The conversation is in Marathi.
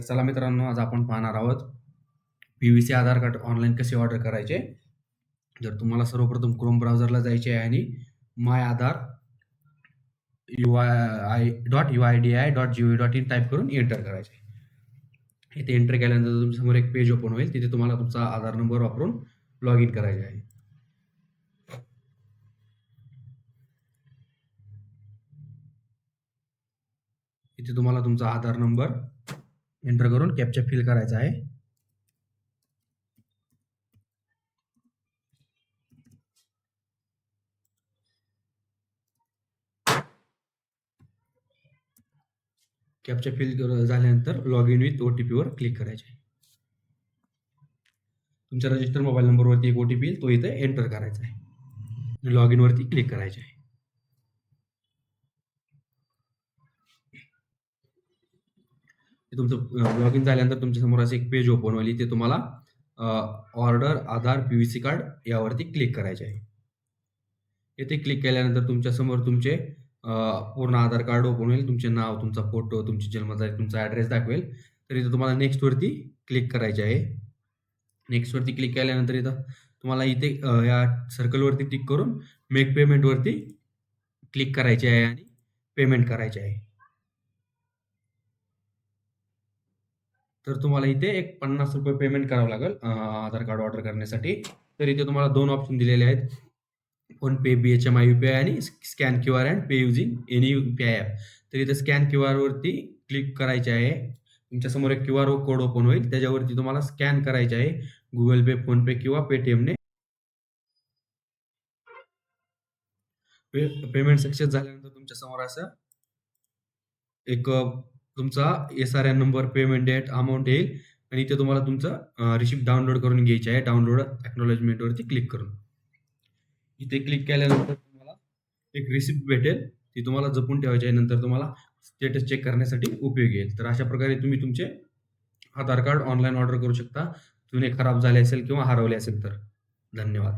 तर चला मित्रांनो आज आपण पाहणार आहोत P V C Aadhaar card online कसे ऑर्डर करायचे? जर तुम्हाला सर्वप्रथम क्रोम ब्राउझरला जायचे आहे आणि my Aadhaar U I I dot U I D I dot G O dot in type करून एंटर करायचे. इथे एंटर केल्यानंतर तुमच्यासमोर एक पेज ओपन होईल. तिथे तुम्हाला तुमचा आधार नंबर वापरून लॉग इन करायचे आहे. इथे तुम्हाला तुमचा आधार नंबर एंटर करून कॅप्चा फिल करायचा आहे. कॅप्चा फिल झाल्यानंतर log in with O T पीवर क्लिक करायचे आहे. तुमच्या रजिस्टर मोबाईल नंबरवरती एक ओ टी पी येईल तो इथे एंटर करायचा आहे. लॉग इनवरती क्लिक करायचे आहे. तुमचं लॉग इन झाल्यानंतर तुमच्यासमोर असं एक पेज ओपन होईल. ते तुम्हाला order Aadhaar P V C card यावरती क्लिक करायचे आहे. येथे क्लिक केल्यानंतर तुमच्यासमोर तुमचे पूर्ण आधार कार्ड ओपन होईल. तुमचे नाव तुमचा फोटो तुमची जन्मतारीख तुमचा ॲड्रेस दाखवेल. तर इथं तुम्हाला नेक्स्टवरती क्लिक करायचे आहे. नेक्स्टवरती क्लिक केल्यानंतर इथं तुम्हाला इथे या सर्कलवरती क्लिक करून मेक पेमेंटवरती क्लिक करायचे आहे आणि पेमेंट करायचे आहे. तर तुम्हाला इथे एक पन्नास रुपये पेमेंट करावं लागेल आधार कार्ड ऑर्डर करण्यासाठी. तर इथे तुम्हाला दोन ऑप्शन दिलेले आहेत. PhonePe B H M I U P I आणि scan Q R and pay using any U P I app तर इथे स्कॅन क्यू आरवरती क्लिक करायचे आहे. तुमच्यासमोर एक क्यू आर कोड ओपन होईल. त्याच्यावरती तुम्हाला स्कॅन करायचे आहे. गुगल पे फोनपे किंवा पेटीएमने पे पेमेंट सक्सेस झाल्यानंतर तुमच्यासमोर असं एक तुमचा S R N number payment date amount येईल. आणि इथे तुम्हाला तुमचं रिसिप्ट डाउनलोड करून घ्यायची आहे. डाउनलोड एक्नॉलेजमेंटवरती क्लिक करून. इथे क्लिक केल्यानंतर तुम्हाला एक रिसिप्ट भेटेल. ती तुम्हाला जपून ठेवायची आहे. नंतर तुम्हाला स्टेटस चेक करण्यासाठी उपयोगी येईल. तर अशा प्रकारे तुम्ही तुमचे आधार कार्ड ऑनलाईन ऑर्डर करू शकता. जुने खराब झाले असेल किंवा हरवले असेल तर. धन्यवाद.